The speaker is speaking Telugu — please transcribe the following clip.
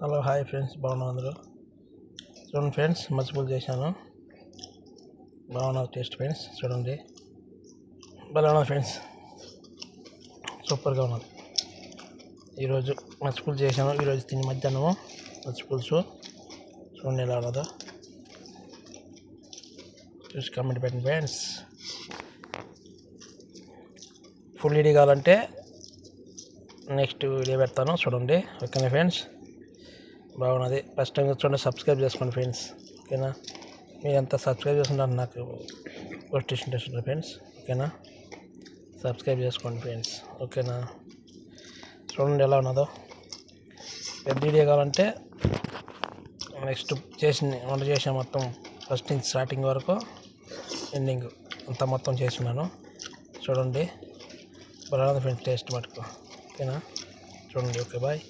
హలో హాయ్ ఫ్రెండ్స్ బాగున్నావు అందరూ? చూడండి ఫ్రెండ్స్ మర్చిపోలు చేశాను. బాగున్నావు టేస్ట్ ఫ్రెండ్స్ చూడండి. భలే ఫ్రెండ్స్. సూపర్గా ఉన్నది ఈరోజు మర్చిపోలు చేశాను. ఈరోజు తిని మధ్యాహ్నము మర్చిపులుసు చూడండి ఎలా ఉన్నదో. చూసి కమెంట్ పెట్టండి ఫ్రెండ్స్. ఫుల్ ఈడీ కావాలంటే నెక్స్ట్ వీడియో పెడతాను. చూడండి. ఓకేనా ఫ్రెండ్స్? బాగున్నది ఫస్ట్ టైం చూడండి సబ్స్క్రైబ్ చేసుకోండి ఫ్రెండ్స్. ఓకేనా? మీరంతా సబ్స్క్రైబ్ చేసుకుంటారు నాకు పోస్ట్ ఇంట్రెస్ట్ ఫ్రెండ్స్. ఓకేనా? సబ్స్క్రైబ్ చేసుకోండి ఫ్రెండ్స్. ఓకేనా? చూడండి ఎలా ఉన్నదో. పెద్ద వీడియో కావాలంటే నెక్స్ట్ చేసిన వంట చేసిన మొత్తం ఫస్ట్ నుంచి స్టార్టింగ్ వరకు ఎండింగ్ అంతా మొత్తం చేస్తున్నాను. చూడండి. బాగుంది ఫ్రెండ్స్ టేస్ట్ మటుకు. ఓకేనా? చూడండి. Okay bye.